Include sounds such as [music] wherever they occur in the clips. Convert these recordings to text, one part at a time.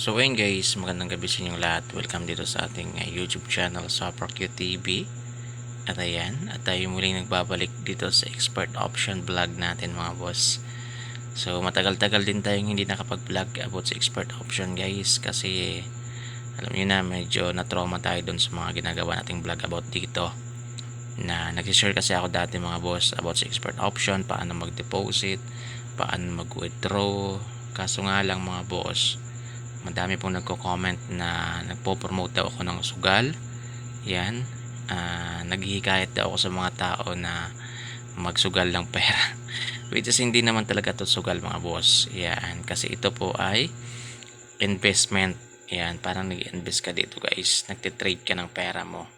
So ayun guys, magandang gabi sa inyong lahat. Welcome dito sa ating uh, YouTube channel Super Q TV. At ayan, at tayo muling nagbabalik dito sa expert option vlog natin mga boss. So matagal-tagal din tayong hindi nakapag-vlog about sa expert option guys kasi alam niyo na medyo na-trauma tayo dun sa mga ginagawa nating vlog about dito. Na nag-share kasi ako dati mga boss about sa expert option, paano mag-deposit, paano mag-withdraw. Kaso nga lang mga boss, madami pong nagko-comment na nagpo-promote daw ako ng sugal. Yan. Ah, naghihikayat daw ako sa mga tao na magsugal ng pera. [laughs] Which is hindi naman talaga to sugal mga boss. Yan. Kasi ito po ay investment. Yan. Parang nag-invest ka dito guys. Nagtitrade ka ng pera mo.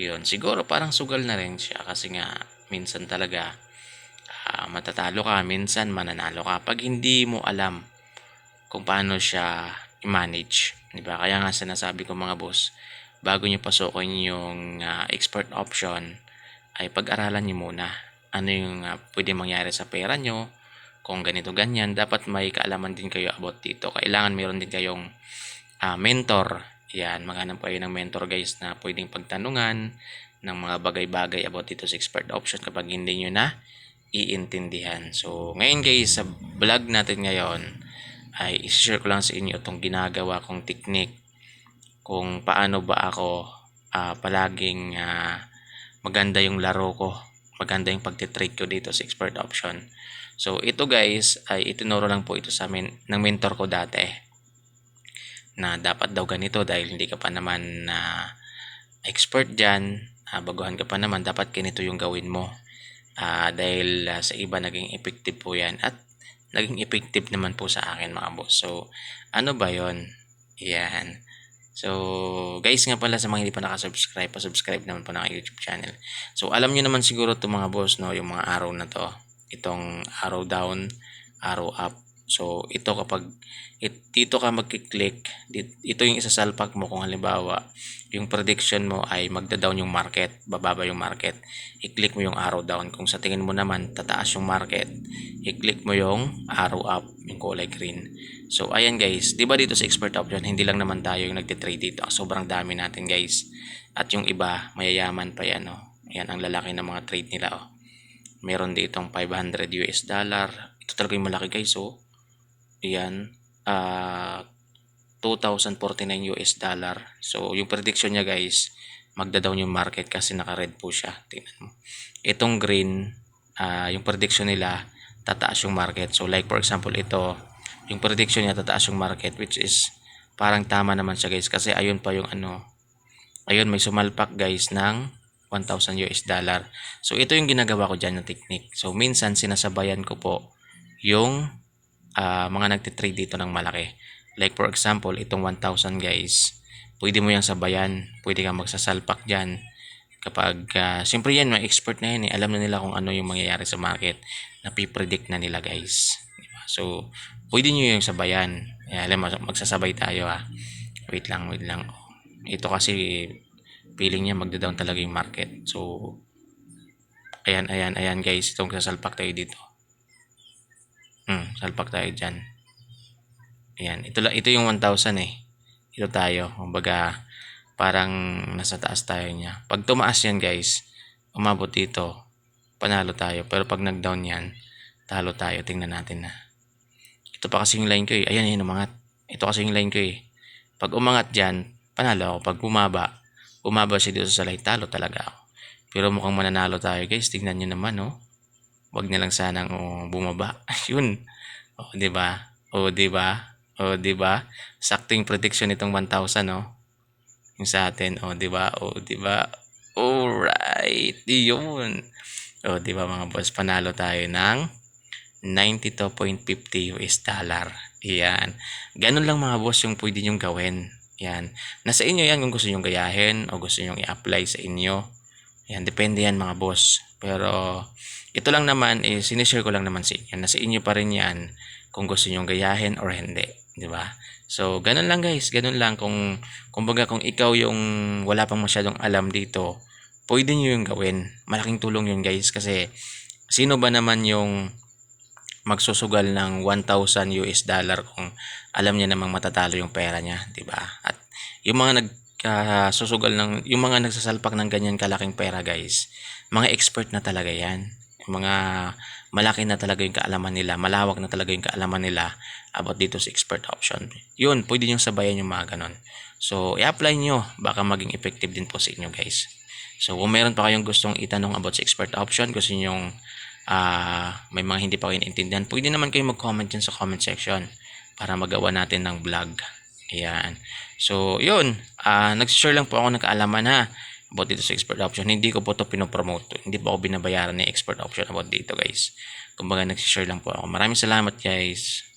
Yun. Siguro parang sugal na rin siya. Kasi nga minsan talaga ah, matatalo ka. Minsan mananalo ka. Pag hindi mo alam kung paano siya i-manage. Di ba? Kaya nga sinasabi ko mga boss, bago nyo pasukin yung ah, expert option, ay pag-aralan nyo muna ano yung ah, pwede mangyari sa pera nyo, kung ganito ganyan, dapat may kaalaman din kayo about dito. Kailangan meron din kayong ah, mentor. Yan, maghanap kayo ng mentor guys na pwedeng pagtanungan ng mga bagay-bagay about dito sa expert option kapag hindi nyo na iintindihan. So, ngayon guys, sa vlog natin ngayon, ay i-share ko lang sa inyo itong ginagawa kong technique kung paano ba ako ah, palaging ah, maganda yung laro ko maganda yung pagtitrade ko dito sa expert option. So ito guys ay itinuro lang po ito sa amin ng mentor ko dati na dapat daw ganito dahil hindi ka pa naman na expert dyan ah, baguhan ka pa naman dapat ganito yung gawin mo. Ah, dahil ah, sa iba naging effective po yan. At naging effective naman po sa akin mga boss. So, ano ba yon Yan. So, guys nga pala sa mga hindi pa nakasubscribe, pa-subscribe naman po ng YouTube channel. So, alam nyo naman siguro to mga boss, no, yung mga araw na to. Itong arrow down, arrow up. So, ito kapag it, dito ka magkiklik, dit- ito yung isasalpak mo kung halimbawa, yung prediction mo ay magda-down yung market, bababa yung market. I-click mo yung arrow down. Kung sa tingin mo naman, tataas yung market, i-click mo yung arrow up, yung kulay green. So, ayan guys, di ba dito sa expert option, hindi lang naman tayo yung nagtitrade dito. Sobrang dami natin guys. At yung iba, mayayaman pa yan, oh. Ayan, ang lalaki ng mga trade nila, oh. Meron ditong 500 US dollar. Ito talaga yung malaki guys, oh. Ayan, ah, 2,049 US dollar. So, yung prediction niya guys, magda-down yung market kasi naka-red po siya. Tingnan mo. Itong green, ah, yung prediction nila, tataas yung market. So, like for example, ito, yung prediction niya tataas yung market which is parang tama naman siya guys kasi ayun pa yung ano, ayun may sumalpak guys ng 1,000 US dollar. So, ito yung ginagawa ko dyan na technique. So, minsan sinasabayan ko po yung ah, mga nagtitrade dito ng malaki. Like for example, itong 1,000 guys, pwede mo yung sabayan, pwede kang magsasalpak dyan. Kapag, uh, siyempre yan, may expert na yan eh. Alam na nila kung ano yung mangyayari sa market. Napipredict na nila guys. Diba? So, pwede nyo yung sabayan. Eh, alam mo, magsasabay tayo ha. Wait lang, wait lang. Ito kasi, feeling niya magda-down talaga yung market. So, ayan, ayan, ayan guys. Itong sasalpak tayo dito. Hmm, salpak tayo dyan. Ayan, ito, ito yung 1,000 eh. Ito tayo. Kumbaga, parang nasa taas tayo niya. Pag tumaas yan guys, umabot dito, panalo tayo. Pero pag nag-down yan, talo tayo. Tingnan natin na. Ito pa kasi yung line ko eh. Ayan, yun, umangat. Ito kasi yung line ko eh. Pag umangat dyan, panalo ako. Pag bumaba, bumaba siya dito sa line, talo talaga ako. Pero mukhang mananalo tayo guys. Tingnan nyo naman, oh. Wag na lang sanang oh, bumaba. [laughs] Yun. Oh, 'di ba? Oh, 'di ba? Oh, 'di ba? Sakto yung prediction nitong 1,000, no? Yung sa atin, oh, 'di ba? Oh, 'di ba? Alright. Yun. Oh, 'di ba mga boss, panalo tayo ng 92.50 US dollar. Yan. Ganun lang mga boss yung pwede nyong gawin. Yan. Nasa inyo yan kung gusto nyong gayahin o gusto nyong i-apply sa inyo. Yan, depende yan mga boss. Pero, ito lang naman, eh, sinishare ko lang naman sa inyo. Nasa inyo pa rin yan kung gusto nyong gayahin or hindi. Di ba? So, ganun lang guys. Ganun lang. Kung, kumbaga kung ikaw yung wala pang masyadong alam dito, pwede nyo yung gawin. Malaking tulong yun guys. Kasi, sino ba naman yung magsusugal ng 1,000 US dollar kung alam niya namang matatalo yung pera niya, 'di ba? At yung mga nag ah, susugal ng yung mga nagsasalpak ng ganyan kalaking pera, guys, mga expert na talaga 'yan. Mga malaki na talaga yung kaalaman nila, malawak na talaga yung kaalaman nila about dito sa expert option. Yun, pwede nyo sabayan yung mga ganon. So, i-apply nyo, baka maging effective din po sa inyo guys. So, kung meron pa kayong gustong itanong about sa expert option, gusto nyo ah may mga hindi pa kayo naintindihan, pwede naman kayo mag-comment dyan sa comment section para magawa natin ng vlog. Ayan. So, yun. ah nag-share lang po ako ng kaalaman ha about dito sa expert option. Hindi ko po to pinopromote. Hindi po ako binabayaran ni expert option about dito guys. Kumbaga nag-share lang po ako. Maraming salamat guys.